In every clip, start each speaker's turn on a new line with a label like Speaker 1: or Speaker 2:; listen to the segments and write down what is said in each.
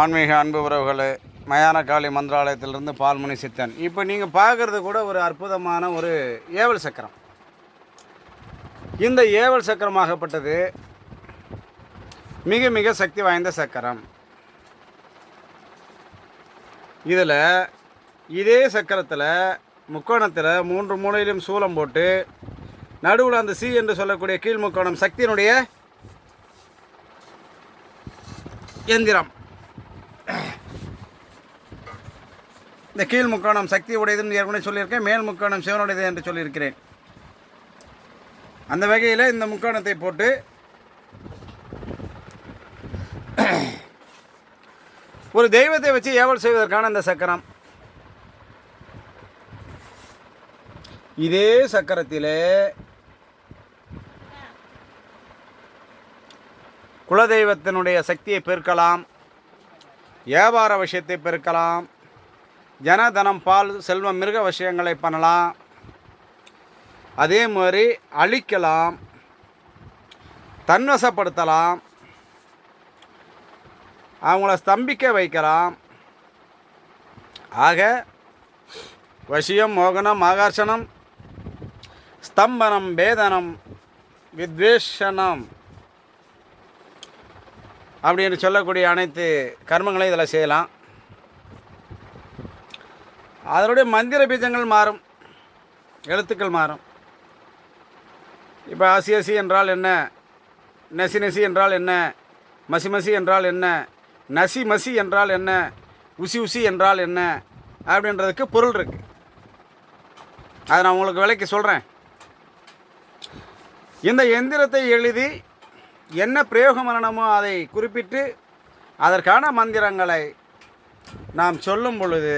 Speaker 1: ஆன்மீக அன்பு உறவுகளே மயான காளி மந்திராலயத்திலிருந்து பால்முனி சித்தன். இப்போ நீங்கள் பார்க்குறது கூட ஒரு அற்புதமான ஒரு ஏவல் சக்கரம். இந்த ஏவல் சக்கரமாகப்பட்டது மிக மிக சக்தி வாய்ந்த சக்கரம். இதில் இதே சக்கரத்தில் முக்கோணத்தில் மூன்று மூலையிலும் சூலம் போட்டு நடுவில் அந்த சி என்று சொல்லக்கூடிய கீழ் முக்கோணம் சக்தியினுடைய எந்திரம். இந்த கீழ் முக்கோணம் சக்தி உடையதுன்னு ஏற்கனவே சொல்லியிருக்கேன் மேல் முக்கோணம் சிவனுடையது என்று சொல்லியிருக்கிறேன். அந்த வகையில் இந்த முக்கோணத்தை போட்டு ஒரு தெய்வத்தை வச்சு ஏவல் செய்வதற்கான இந்த சக்கரம். இதே சக்கரத்திலே குலதெய்வத்தினுடைய சக்தியை பெருக்கலாம். வியாபார விஷயத்தை பெருக்கலாம். ஜனதனம் பால் செல்வம் மிருக விஷயங்களை பண்ணலாம். அதே மாதிரி அழிக்கலாம். தன்வசப்படுத்தலாம். அவங்கள ஸ்தம்பிக்க வைக்கலாம். ஆக வசியம் மோகனம் ஆகர்ஷணம் ஸ்தம்பனம் வேதனம் வித்வேஷனம். அப்படின்னு சொல்லக்கூடிய அனைத்து கர்மங்களையும் இதில் செய்யலாம். அதனுடைய மந்திர பீஜங்கள் மாறும். எழுத்துக்கள் மாறும். இப்போ அசி அசி என்றால் என்ன? நெசி நெசி என்றால் என்ன? மசி மசி என்றால் என்ன? நசி மசி என்றால் என்ன? உசி உசி என்றால் என்ன? அப்படின்றதுக்கு பொருள் இருக்குது அதை நான் உங்களுக்கு விலைக்கு சொல்கிறேன் இந்த எந்திரத்தை எழுதி என்ன பிரயோக மரணமோ அதை குறிப்பிட்டு அதற்கான மந்திரங்களை நாம் சொல்லும் பொழுது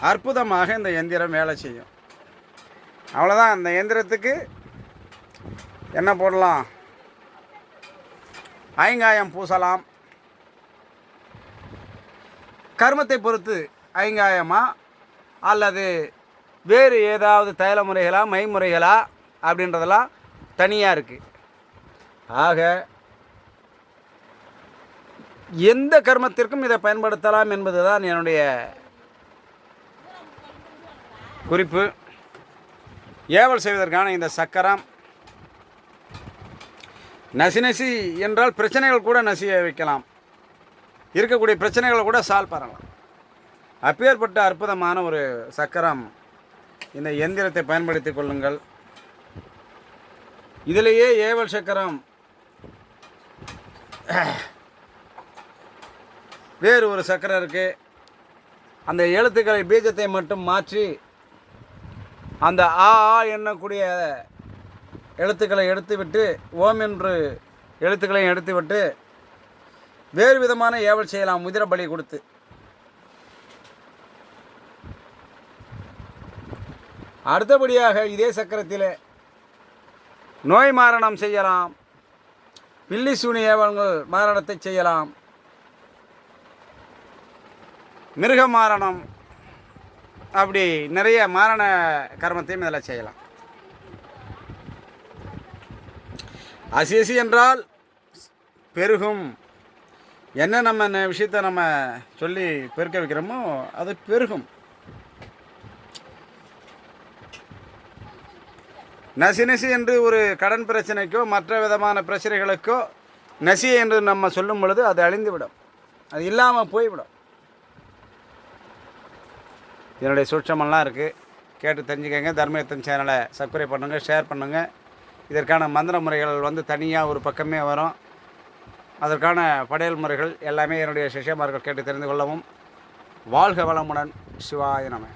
Speaker 1: அற்புதமாக இந்த எந்திரம் வேலை செய்யும். அவ்வளோதான் அந்த எந்திரத்துக்கு என்ன போடலாம்? ஐங்காயம் பூசலாம். கர்மத்தை பொறுத்து ஐங்காயமா? அல்லது வேறு ஏதாவது தைல முறைகளா மைமுறைகளா அப்படின்றதெல்லாம் தனியாக இருக்குது ஆக எந்த கர்மத்திற்கும் இதை பயன்படுத்தலாம் என்பதுதான் என்னுடைய குறிப்பு. ஏவல் செய்வதற்கான இந்த சக்கரம் நசி நசி என்றால் பிரச்சனைகள் கூட நசிய வைக்கலாம். இருக்கக்கூடிய பிரச்சனைகளை கூட சால்வ் பண்ணலாம். அப்பேற்பட்ட அற்புதமான ஒரு சக்கரம் இந்த எந்திரத்தை பயன்படுத்திக் கொள்ளுங்கள். இதிலேயே ஏவல் சக்கரம் வேறு ஒரு சக்கரம் இருக்குது அந்த எழுத்துக்களை பீஜத்தை மட்டும் மாற்றி அந்த ஆ ஆ எண்ணக்கூடிய எழுத்துக்களை எடுத்துவிட்டு ஓம் என்று எழுத்துக்களையும் எடுத்துவிட்டு வேறு விதமான ஏவல் செய்யலாம் முதிர பலி கொடுத்து. அடுத்தபடியாக இதே சக்கரத்தில் நோய் மாரணம் செய்யலாம். பில்லி சூனி ஏவல்கள் மாரணத்தை செய்யலாம். மிருக மாரணம் அப்படி நிறைய மாரண கர்மத்தையும் இதில் செய்யலாம். அசிசி என்றால் பெருகும். என்ன நம்ம விஷயத்தை நம்ம சொல்லி பெருக்க வைக்கிறோமோ அது பெருகும். நசி நசி என்று ஒரு கடன் பிரச்சனைக்கோ மற்ற விதமான பிரச்சனைகளுக்கோ நசி என்று நம்ம சொல்லும் பொழுது அது அழிந்துவிடும். அது இல்லாமல் போய்விடும். இதனுடைய சூட்சமெல்லாம் இருக்குது கேட்டு தெரிஞ்சுக்கங்க. தர்மயத்தன் சேனலை சப்ஸ்கிரைப் பண்ணுங்கள் ஷேர் பண்ணுங்கள் இதற்கான மந்திர முறைகள் வந்து தனியாக ஒரு பக்கமே வரும். அதற்கான படையல் முறைகள் எல்லாமே என்னுடைய சிஷியமார்கள் கேட்டு தெரிந்து கொள்ளவும். வாழ்க வளமுடன். சிவாய நம.